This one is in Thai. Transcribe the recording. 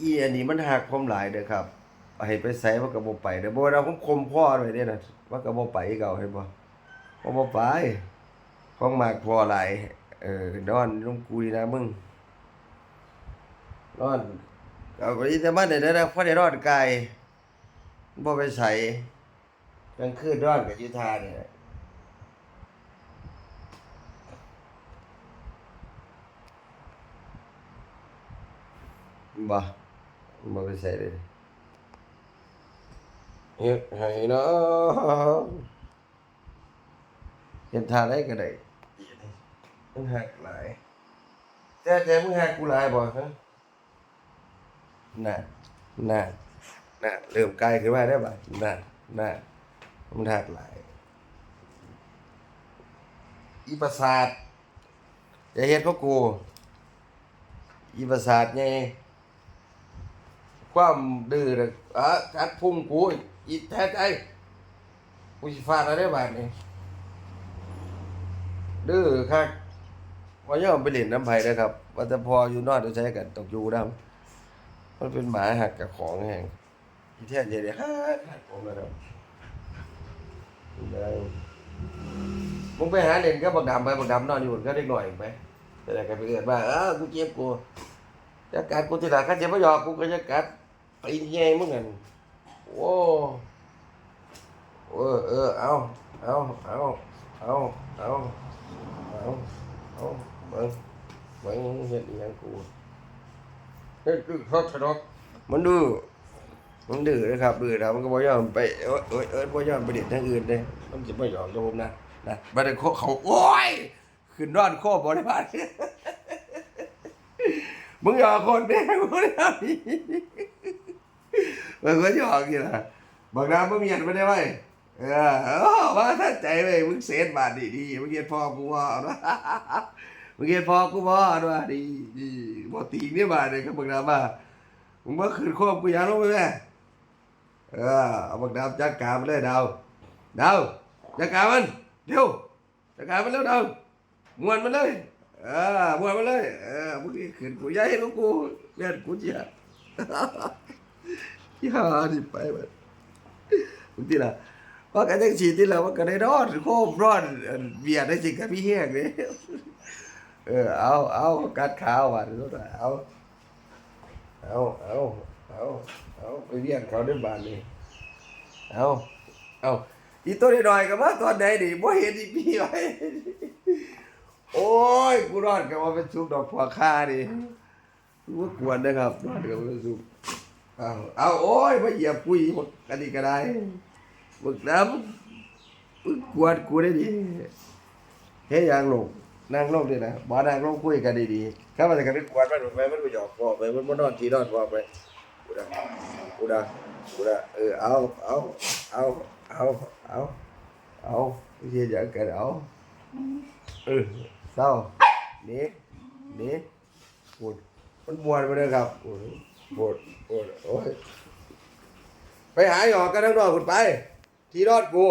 อีอันนี้มันหักผมหลายเด้อครับให้ไปใส่มันก็บ่ไปเด้อบ่เราผมคมพ่อไว้เด้อน่ะมันก็บ่ไปเก่าเห็นบ่บ่บ่ไปของมากพอหลายเออนอนลงกูดีนะมึงนอนเอาไปแต่มันได้นะพอได้นอนไกลบ่ไปใส่กลางคืนนอนกับยู่ทานี่แหละบ่ บ่ไปใส่เลยเฮ็ดให้เนาะเฮ็ดทาได้ก็ได้มันหักหลายแต่แต่มึงหักกูหลายบ่ฮะน่ะน่ะน่ะเริ่มไกลขึ้นมาได้บ่น่ะน่ะมันหักหลายอีประสาทอย่าเฮ็ดพวกกูอีประสาทไง ความดื้อน่ะอะกัดพุ่งกูอีแท้ใจกูสิฟาดอะไรบาดนี้ดื้อคักว่าย่อมไปเล่นน้ำไผ่นะครับว่าแต่พออยู่นอนจะใช้กันตกอยู่น้ำมันเป็นหมาหักกับของแห่งอีแท้ใจเลยฮักหักผมนะครับได้มึงไปหาเล่นก็บักดำไปบักดำนอนอยู่ก็เด็กหน่อยไปแต่ไหนกันไปเกิดว่าเออกูเจ็บกูจะกัดกูทีหลังข้าเจ็บไม่ยอมกูก็จะกัด ไปแย่มึงกันโอ้เออเออเอาเอาเอาเอาเอาเอาเอาเบิ่งเบิ่งเฮ็ดอีหยังกูเฮ็ดคือเขาทะเลาะมันดื้อมันดื้อนะครับดื้อนะมันก็บ่ยอมไปเอ้ยเอ้ยเอ้ยบ่ยอมไปเด็ดทางอื่นเด้มันสิบ่ยอมกับผมนะนะบัดนี้เขาเขาโอ้ยขึ้นนอนโคบ่ได้บาดมึงอย่าคนแม่กูได้ มันก็หยอกอยู่นะบอกนะมึงเมียนไม่ได้ไหมเออเออว่าถ้าใจไปมึงเสียบาทดีดีมึงเกียดพ่อกูว่อาวะมึงเกียดพ่อกูว่อาวะดีดีบ่ตีนี่บาทเลยครับบอกนะมามึงมาคืนควบกูยาลงไปแม่เออเอาบอกดาวจัดการมันเลยดาวดาวจัดการมันเร็วจัดการมันเร็วดาวมวนมันเลยเออมวนมันเลยเออมึงนี่ขืนกูย้ายของกูเล่นกูเจีย ย่าดิไปมันมึงที่ละว่ากันจังสีที่ละว่ากันได้รอดโคมรอดเบียดได้จริงกับพี่เฮียกเลยเออเอาเอากัดขาวว่ะทุกท่านเอาเอาเอาเอาเอาไปเรียกเขาได้บานนี่เอาเอาอีตัวน้อยๆก็มาตอนไหนดิบ่เห็นอีพี่ไว้โอ้ยกูรอดกับว่าเป็นซุปดอกพัวค่าดิกูกวนนะครับรอดกับว่าเป็นซุป เอาเอาโอ้ยมาเหยียบปุยหมดกันดีก็ได้บึกน้ำมึงกวนกูได้ดิเฮ้ยยางลงนั่งลงดินะบ่นั่งลงคุยกันดีๆข้ามันจะกันไปกวนมันไปมันไปหยอกพอไปมันมานอนที่นอนพอไปกูดังกูดังกูดังเออเอาเอาเอาเอาเอาเอาไม่ใช่อย่างกันเอาเออเศร้าหนี่นี่ปวดมันมวนไปเลยครับปวด ปวดปวดโอ้ย ไปหาหยอกกันทั้งนอกคุณไป ที่รอดกู